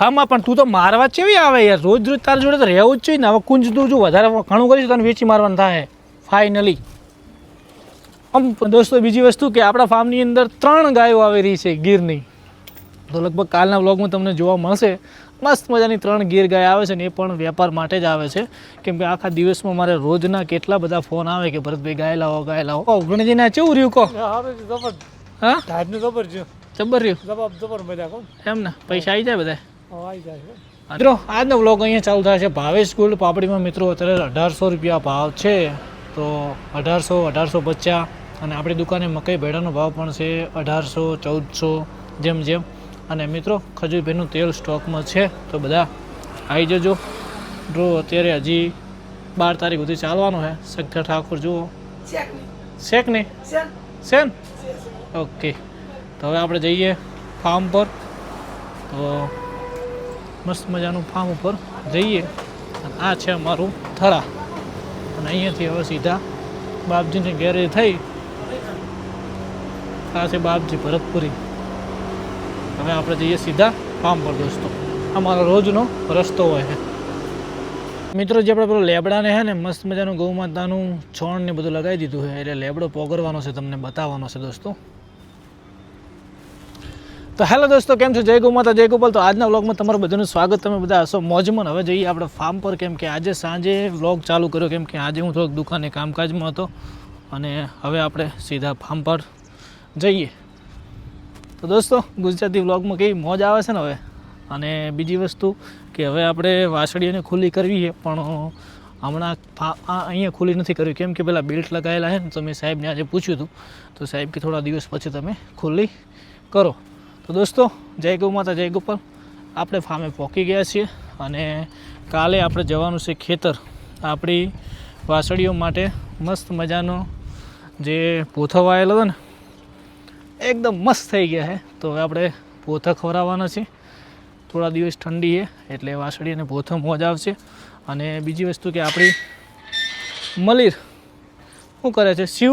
હામાં પણ તું તો મારવા ચેવી આવે યાર? રોજ રોજ તારા જોડે તો રહેવું જ જોઈએ ને. હવે કુંજ તું જો વધારે ઘણું કરીશ તને વેચી મારવાનું થાય. ફાઇનલી આમ દોસ્તો બીજી વસ્તુ કે આપણા ફાર્મની અંદર ત્રણ ગાયો આવી રહી છે ગીરની. તો લગભગ કાલના વ્લોગમાં તમને જોવા મળશે. મસ્ત મજાની ત્રણ ગીર ગાય આવે છે ને એ પણ વેપાર માટે જ આવે છે. કેમ કે આખા દિવસમાં મારે રોજના કેટલા બધા ફોન આવે કે ભરતભાઈ ગાય લાવો ગાય લાવો. ઓ ગણજીને કેવું રહ્યું કહો? હા જબર છે. જબર રહ્યું? જબર જબર મજા કહું એમ ને? પૈસા આવી જાય બધા આવી જાય મિત્રો આજનો વ્લોગ અહીંયા ચાલુ થાય છે. ભાવેશ ગોલ્ડ પાપડીમાં મિત્રો અત્યારે અઢારસો રૂપિયા ભાવ છે. તો અઢારસો અઢારસો પચાસ અને આપણી દુકાને મકાઈ ભેડાનો ભાવ પણ છે અઢારસો ચૌદસો જેમ જેમ. અને મિત્રો ખજૂરભાઈનું તેલ સ્ટોકમાં છે. તો બધા આવી જજો. ડ્રો અત્યારે હજી બાર તારીખ સુધી ચાલવાનો છે. શંકર ઠાકોર જુઓ. શેક નહીં શેન. ઓકે. તો હવે આપણે જઈએ ફાર્મ પર. તો મસ્ત મજાનું ફાર્મ ઉપર જઈએ. અને આ છે અમારું થરા. અને અહીંયાથી હવે સીધા બાપજીને ઘેરે થઈ આ છે બાપજી ભરતપુરી. હવે આપણે જઈએ સીધા ફાર્મ પર, દોસ્તો. અમારો રોજનો રસ્તો હોય છે. મિત્રો, જે આપણે પેલો લેબડાને છે ને મસ્ત મજાનું ગૌ માતાનું છોણ ને બધું લગાવી દીધું છે. એટલે લેબડો પોગરવાનો છે, તમને બતાવવાનો છે, દોસ્તો. તો હેલો દોસ્તો, કેમ છો? જય ગોમાતા જય ગોપાલ. તો આજના વ્લોગમાં તમારું બધાનું સ્વાગત. તમે બધા હશો મોજમાં. હવે જઈએ આપણે ફાર્મ પર. કેમ કે આજે સાંજે વ્લોગ ચાલુ કર્યો. કેમ કે આજે હું થોડોક દુકાને કામકાજમાં હતો. અને હવે આપણે સીધા ફાર્મ પર જઈએ. તો દોસ્તો, ગુજરાતી વ્લોગમાં કેવી મોજ આવે છે ને હવે? અને બીજી વસ્તુ કે હવે આપણે વાસળીઓને ખુલ્લી કરવી છે, પણ હમણાં અહીંયા ખુલ્લી નથી કરવી. કેમ કે પેલા બેલ્ટ લગાવેલા છે ને, તો મેં સાહેબને આજે પૂછ્યું હતું. તો સાહેબ કે થોડા દિવસ પછી તમે ખુલ્લી કરો. તો દોસ્તો, જય ગૌ માતા, જય ગોપાલ. આપણે ફાર્મે પહોંચી ગયા છીએ અને કાલે આપણે જવાનું છે ખેતર. આપણી વાસળીઓ માટે મસ્ત મજાનો જે પોથો વાયેલો હતો ને, એકદમ મસ્ત થઈ ગયા છે તો હવે આપણે પોથા ખવડાવવાના છે થોડા દિવસ ઠંડી છે એટલે વાસળી અને પોથો મોજ આવશે. અને બીજી વસ્તુ કે આપણી મલીર શું કરે છે? શિવ?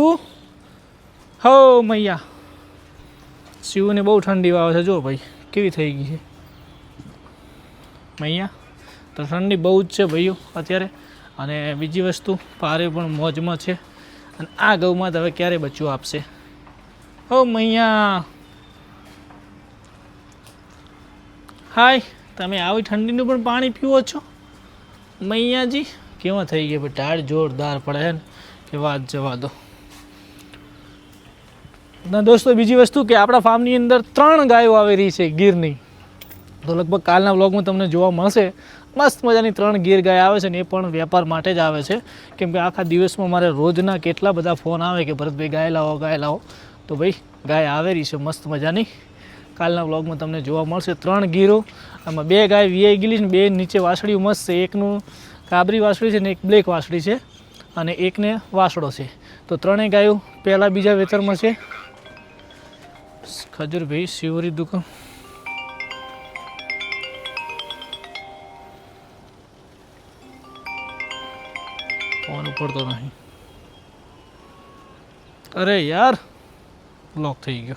હો મૈયા. શિવને બહુ ઠંડી વાવે છે. જો ભાઈ, કેવી થઈ ગઈ છે? અહીંયા તો ઠંડી બહુ જ છે ભાઈઓ અત્યારે. અને બીજી વસ્તુ પારે પણ મોજમાં છે. અને આ ગૌમાં હવે ક્યારે બચ્ચું આપશે? ઓ મૈયા! હાય, તમે આવી ઠંડીનું પણ પાણી પીવો છો? મૈયાજી, કેવા થઈ ગયા? ટાળ જોરદાર પડે ને. કે વાત જવા દો. ના, દોસ્તો, બીજી વસ્તુ કે આપણા ફાર્મની અંદર ત્રણ ગાયો આવી રહી છે ગીરની. તો લગભગ કાલના વ્લોગમાં તમને જોવા મળશે. મસ્ત મજાની ત્રણ ગીર ગાય આવે છે ને એ પણ વેપાર માટે જ આવે છે. કેમ કે આખા દિવસમાં મારે રોજના કેટલા બધા ફોન આવે કે ભરતભાઈ ગાય લાવો ગાય લાવો. તો ભાઈ, ગાય આવેલી છે મસ્ત મજાની. કાલના વ્લોગમાં તમને જોવા મળશે ત્રણ ગીરો. આમાં બે ગાય વીઆઈ ગયેલી છે બે નીચે વાસળીઓ મસ્ત છે. એકનું કાબરી વાસળી છે ને એક બ્લેક વાસળી છે અને એકને વાસળો છે. તો ત્રણેય ગાયો પહેલાં બીજા વેતરમાં છે. ખજૂરભાઈ શિવરી દુકાન. ફોન ઉપડતો નહીં. અરે યાર લોક થઈ ગયો.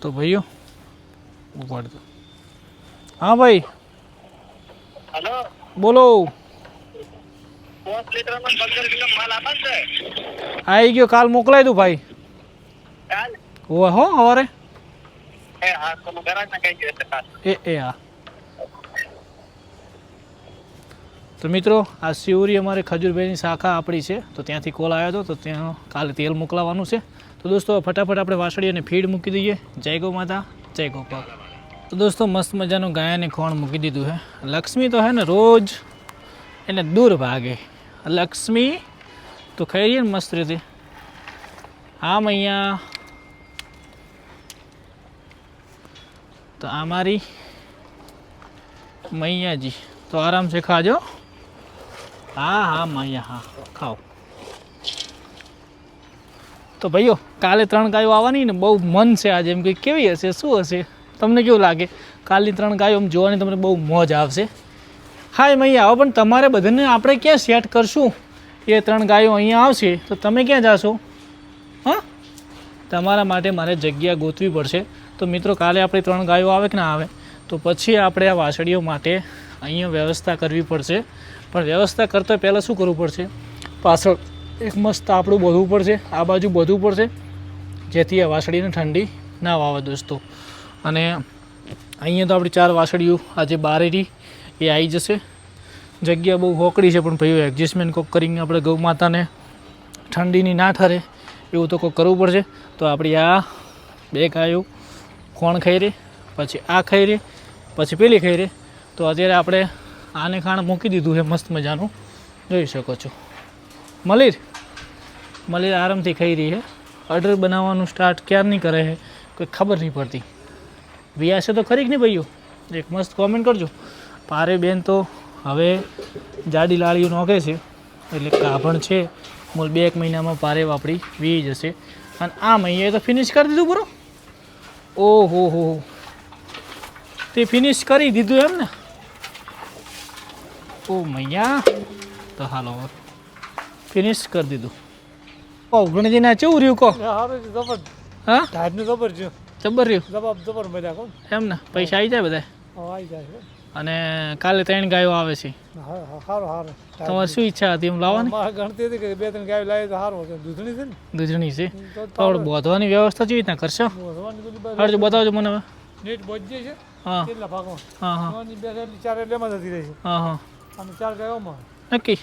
તો ભાઈઓ ઉપાડતો. હા ભાઈ. હલો બોલો. આવી ગયો કાલ મોકલાય દઉં ભાઈ. કાલ ઓ હો સવારે એ હા તમે ગરાજના કઈ કાલ એ એ હા તો મિત્રો આ શિવરી અમારે ખજૂરભાઈની શાખા આપણી છે તો ત્યાંથી કોલ આવ્યો હતો તો ત્યાં કાલે તેલ મોકલાવાનું છે તો દોસ્તો ફટાફટ આપણે વાસળી અને ફીડ મૂકી દઈએ જય ગૌ માતા જય ગોપાલ તો દોસ્તો મસ્ત મજાનું ગાયાને ખોણ મૂકી દીધું છે લક્ષ્મી તો હે ને રોજ એને દૂર ભાગે લક્ષ્મી તો ખાઈ રહીએ ને મસ્ત રીતે આમ અહીંયા તો આ મારી મૈયાજી. તો આરામથી ખાજો. હા હા, મૈયા, હા, ખાઓ. તો ભાઈઓ, કાલે ત્રણ ગાયો આવવાની ને બહુ મન છે આજે. એમ કે કેવી હશે? શું હશે? તમને કેવું લાગે? કાલની ત્રણ ગાયો આમ જોવાની તમને બહુ મોજ આવશે. હા એમ અહીંયા આવો, પણ તમારે બધાને આપણે ક્યાં સેટ કરશું? એ ત્રણ ગાયો અહીંયા આવશે, તો તમે ક્યાં જાશો? હા? તમારા માટે મારે જગ્યા ગોતવી પડશે. તો મિત્રો કાલે આપણે ત્રણ ગાયો આવે કે ના આવે? તો પછી આપણે આ વાછડીઓ માટે અહીંયા વ્યવસ્થા કરવી પડશે. પણ વ્યવસ્થા કરતાં પહેલાં શું કરવું પડશે? પાછળ એક મસ્ત આપણું બધું પડશે, આ બાજુ બધું પડશે, જેથી આ વાછડીને ઠંડી ના વાવે દોસ્તો. અને અહીંયા તો આપણી ચાર વાછડીઓ આજે બારેરી એ આવી જશે. જગ્યા બહુ હોકડી છે, પણ ભાઈઓ એડજસ્ટમેન્ટ કોક કરીને આપણે ગૌ માતાને ઠંડીની ના ઠરે, એવું તો કોક કરવું પડશે. તો આપણી આ બે ગાયો ખોણ ખૈરી પછી આ ખૈરી પછી પેલી ખૈરી તો અત્યારે આપણે આને ખાણ મૂકી દીધું છે મસ્ત મજાનું. જોઈ શકો છો. મલીર. મલીર આરામથી ખાઈ રહી છે. ઓર્ડર બનાવવાનું સ્ટાર્ટ ક્યારની કરે છે કોઈ ખબર નહીં પડતી. વ્યાસે તો ખરી કે નહીં ભાઈઓ? એક મસ્ત કોમેન્ટ કરજો. પારે બેન તો હવે જાડી લાળીઓ નોખે છે. એટલે કાભણ છે. મૂળ બે એક મહિનામાં પારે વાપરી વી જશે અને આ મહિને તો ફિનિશ કરી દીધું પૂરું. ઓહો હો તે ફિનિશ કરી દીધું એમ ને ઓ મૈયા. તો હાલો ફિનિશ કરી દીધું. ઓ ગણજીના કેવું રહ્યું કહો હા? ટાઈપનું જબર જો જબર રહ્યું? જબર જબર બધા એમ ને પૈસા આવી જાય બધા આવી જાય અને કાલે ત્રણ ગાયો આવે છે. સારું સારું તમારે શું ઈચ્છા હતી એમ લાવવાની? ગણતી હતી કે બે ત્રણ ગાયો લાવી તો સારું દૂધણી છે ને? દૂધણી છે. તો બોધવાની વ્યવસ્થા કેવી રીતના કરશો? હરજો બતાવજો મને હવે. નેટ બોજી છે. હા. કેટલા ભાગમાં? હા હા. બે ચાર એટલે એમાં જતી રહી છે. હા હા. અને ચાર ગાયોમાં નક્કી?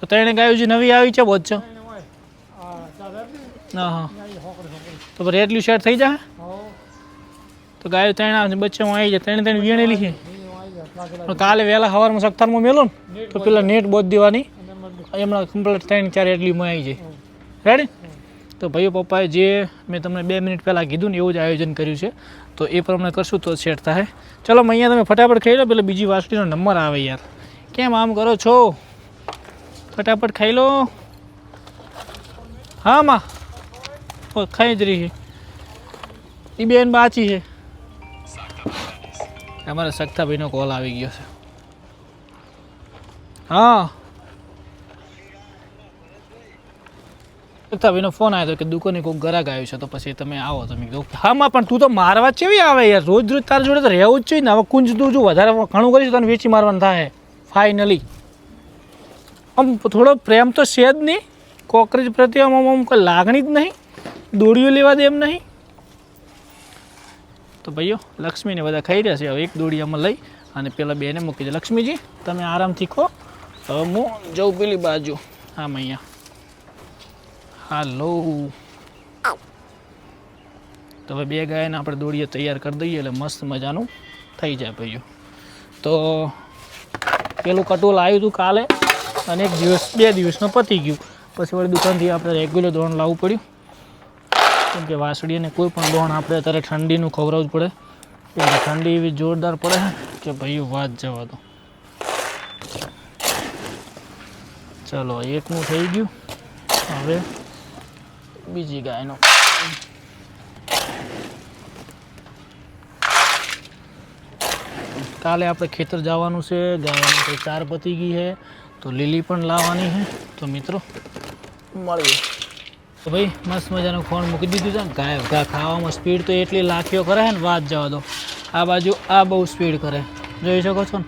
તો ત્રણે ગાયો જે નવી આવી છે આપી હા હા. તો એટલું શેર થઈ જાય તો ગાયો ત્રણ આવે છે બચ્ચામાં આવી જાય. ત્રણે ત્રણ વીણેલી છે અહીંયા આવી જાય લાગેલા પણ કાલે વહેલા સવારમાં સખ્તારમાં મેલો ને તો પેલા નેટ બોધ દેવાની. અને કમ્પ્લીટ થઈને ત્યારે એટલી ચાર આવી જાય. રેડી તો ભાઈઓ પપ્પાએ જે મેં તમને બે મિનિટ પહેલાં કીધું ને એવું જ આયોજન કર્યું છે. તો એ પ્રમાણે કરશું તો સેટ થાય. ચલો અહીંયા તમે ફટાફટ ખાઈ લો પેલા બીજી વાસળીનો નંબર આવે યાર. કેમ આમ કરો છો? ફટાફટ ખાઈ લો. હા માં. ખાઈ જ રહી છે. એ બેન બાચી છે. અમારા સખ્તાભાઈનો કોલ આવી ગયો છે. હા. સખ્તાભાઈનો ફોન આવ્યો કે દુકાને કોઈક ગરાક આવ્યું છે, તો પછી તમે આવો તમે કીધું હામાં પણ તું તો મારવા ચેવી આવે યાર? રોજ રોજ તારા જોડે તો રહેવું જ જોઈએ ને. હવે કુંજ તું જો વધારે ઘણું કરીશ તને વેચી મારવાનું થાય. ફાઇનલી આમ થોડો પ્રેમ તો છે જ નહીં. કોકરેજ પ્રત્યે આમ આમ કોઈ લાગણી જ નહીં. દોડીઓ લેવા દે એમ નહીં. તો ભાઈઓ, લક્ષ્મીને બધા ખાઈ રહ્યા છે. હવે એક દોડી અમે લઈ અને પેલા બેને મૂકી દે. લક્ષ્મીજી, તમે આરામથી ખો. હવે હું જઉં પેલી બાજુ. આમ અહીંયા. હાલો. તો હવે બે ગાયને આપણે દોડીએ તૈયાર કરી દઈએ એટલે મસ્ત મજાનું થઈ જાય ભાઈઓ. તો પેલું કટોલ આવ્યું હતું કાલે અને એક દિવસ, બે દિવસમાં પતી ગયું. પછી વળી દુકાનથી આપણે રેગ્યુલર ધોરણ લાવવું પડ્યું. કેમ કે વાસળીને કોઈ પણ દોણ આપણે અત્યારે ઠંડીનું ખવડાવવું જ પડે. કેમ ઠંડી એવી જોરદાર પડે કે ભાઈ વાત જવા દો. ચલો, એકનું થઈ ગયું. હવે બીજી ગાયનો. કાલે આપણે ખેતર જવાનું છે, ગાયની કંઈ ચાર પતી ગઈ છે, તો લીલી પણ લાવવાની છે. તો મિત્રો, મળીએ. તો ભાઈ, મસ્ત મજાનું ખોણ મૂકી દીધું છે ને. ગાય ઘા ખાવામાં સ્પીડ તો એટલી લાખીઓ કરે છે ને, વાત જવા દો. આ બાજુ આ બહુ સ્પીડ કરે. જોઈ શકો છો ને?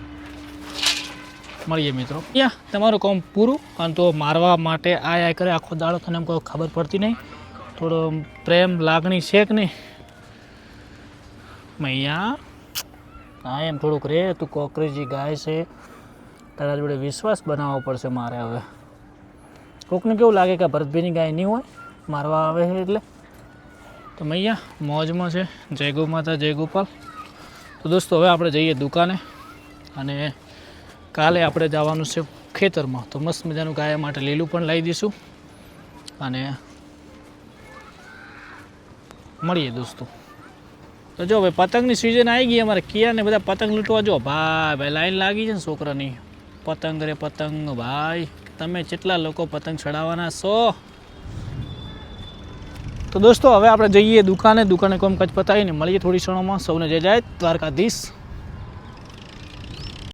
મળીએ મિત્રો. યા તમારું કામ પૂરું, અને તો મારવા માટે આ આ કરે, આખો દાડો તને એમ કોઈ ખબર પડતી નહીં. થોડો પ્રેમ, લાગણી છે કે નહીં? મૈયા હા એમ થોડુંક રે, તું કોકરેજી ગાય છે. તારા જોડે વિશ્વાસ બનાવવો પડશે મારે હવે. કોકને કેવું લાગે કે ભરતભીની ગાય નહીં હોય? મારવા આવે છે એટલે. તો મૈયા, મોજમાં છે. જય માતા, જય ગોપાલ. તો દોસ્તો, હવે આપણે જઈએ દુકાને અને કાલે આપણે જવાનું છે ખેતરમાં. તો મસ્ત મજાનું ગાયા માટે લીલું પણ લાવી દઈશું અને મળીએ દોસ્તો. તો જો ભાઈ પતંગની સિઝન આવી ગઈ અમારે. કિયાને બધા પતંગ લૂંટવા જો. ભાઈ ભાઈ, લાઈન લાગી છે ને છોકરાની. પતંગ રે પતંગ, ભાઈ. તમે કેટલા લોકો પતંગ ચડાવવાના છો? તો દોસ્તો, હવે આપણે જઈએ દુકાને. દુકાને કામકાજ પતાવીને મળીએ થોડી ક્ષણોમાં. સૌને જય જાય દ્વારકાધીશ.